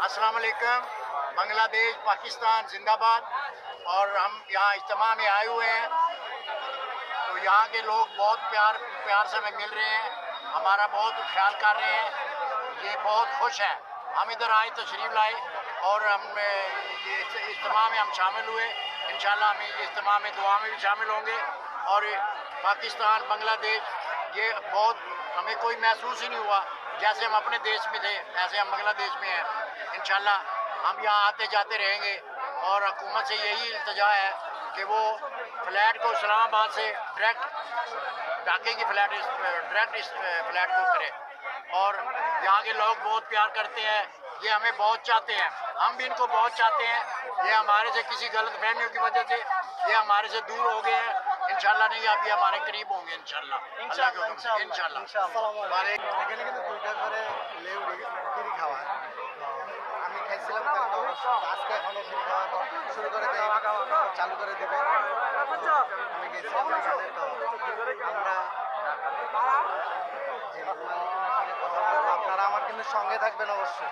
अस्सलाम वालेकुम। बांग्लादेश, पाकिस्तान, जिंदाबाद। और हम यहाँ इज्तम में आए हुए हैं। तो यहाँ के लोग बहुत प्यार प्यार से हमें मिल रहे हैं। हमारा बहुत ख्याल कर रहे हैं। ये बहुत खुश हैं। हम इधर आए तशरीफ़ लाए और हम, ये इज्तमा में हम शामिल हुए। इन हम इज्तम में दुआ में भी शामिल होंगे। और पाकिस्तान, बांग्लादेश ये बहुत हमें कोई महसूस ही नहीं हुआ। जैसे हम अपने देश में थे, ऐसे हम बांग्लादेश में हैं। इन हम यहाँ आते जाते रहेंगे और हुकूमत से यही इल्तजा है कि वो फ्लैट को इस्लामाबाद से डायरेक्ट ढाके की फ्लैट डायरेक्ट इस, फ्लैट को करे। और यहाँ के लोग बहुत प्यार करते हैं, ये हमें बहुत चाहते हैं। हम भी इनको बहुत चाहते हैं। ये हमारे से किसी गलत फहमियों की वजह से, ये हमारे से दूर हो गए हैं। इंशाल्लाह नहीं अब ये हमारे करीब होंगे इंशाल्लाह अल्लाह के हुक्म से इंशाल्लाह हमारे এখানে কিন্তু দুইটা করে লেউরি ফ্রি খাওয়া হয়। তো আমি খাইছিলাম তো আজকে এখনো ফ্রি খাওয়া শুরু করে দেয় চালু করে দেবে তো আমি গেছিলাম ওখানে তো আমরা যে মালিকের সাথে কথা বলবো, আপনারা আমার কিন্তু সঙ্গে থাকবেন অবশ্যই